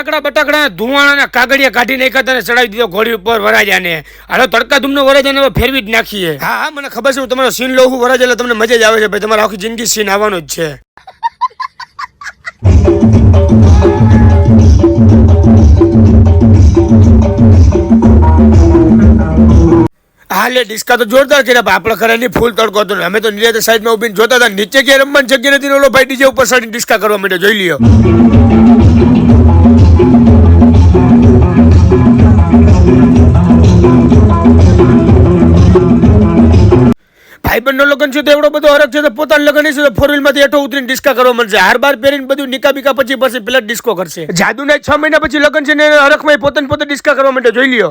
ફટાકડા બટાકડા ધુવાણા કાગળિયા કાઢી નાખ્યા તને ચડાવી દીધો ઘોડી ઉપર વરાજાને. હાલો, તડકા ધૂમનો વરાજાને હવે ફેરવી જ નાખીએ. હા હા, મને ખબર છે, હું તમારો સીન લઉં છું, વરાજ એટલે તમને મજા જ આવે છે, ભાઈ, તમારે આખી જિંદગી સીન આવવાનો જ છે. હાલે, ડિસ્કા તો જોરદાર કર્યા આપણે આપણા ઘરેની ફૂલ તડકો હતો અમે તો નિરાતે સાઈડમાં ઊભી જોતા હતા, નીચે ક્યાં રમવાની જગ્યા નથી ઓલો ભાઈ, ડીજે ઉપર સાડી ડિસ્કા કરવા માટે જોઈ લ્યો. ભાઈબંધનો લગ્ન છે તો એવડો બધો અરક છે તો પોતાનું લગ્ન છે તો ફોર વ્હીલમાંથી એઠો ઉતરીને ડિસ્કા કરવા મળશે. હાર બાર પહેરીને બધું નિકા બીકા પછી પછી પેલા ડિસ્કો કરશે. જાદુના છ મહિના પછી લગ્ન છે ને હરખમાં પોતાને પોતે ડિસ્કા કરવા માટે જોઈ લ્યો.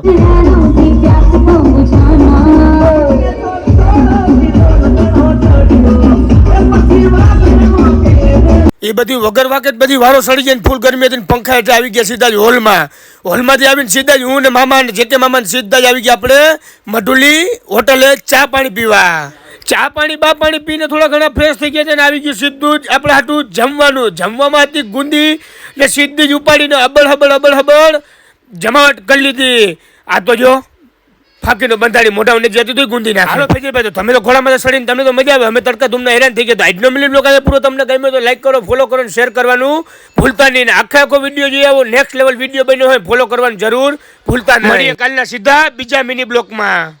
એ બધી વગર વાકે બધી વારો સડી જાય ફૂલ ગરમી હતી પંખા એટલે આવી ગયા સીધા જ હોલમાં. હોલમાંથી આવીને સીધા જ હું ને મામા ને જે કે મામા સીધા જ આવી ગયા આપણે મઢુલી હોટલે ચા પાણી પીવા. ચા પાણી, બા પાણી પીને થોડા ઘણા ફ્રેશ થઈ ગયા છે ને આવી ગયું સીધું જ આપણે હાટું જમવાનું. જમવામાં હતી ગુંદી ને સીધી જ ઉપાડીને અબળ હબળ અબળ હબળ જમાવટ કરી લીધી. આ તો જો ફાકીનો બંધાડી મોઢા નથી જતી તો ગુંદી નાખે. હાલો ફેજીભાઈ તો તમે તો ઘોડામાં સડીને તમને તો મજા આવે. અમે તડકા તમને હેરાન થઈ ગયા તો આજનો મિલિયન લોકો પૂરો તમને ગમ્યો તો લાઈક કરો ફોલો કરો અને શેર કરવાનું ભૂલતા નહીં. આખે આખો વીડિયો જોઈ આવો. નેક્સ્ટ લેવલ વીડિયો બન્યો હોય ફોલો કરવાનું જરૂર ભૂલતા નહીં. મળીએ કાલના સીધા બીજા મિની બ્લોકમાં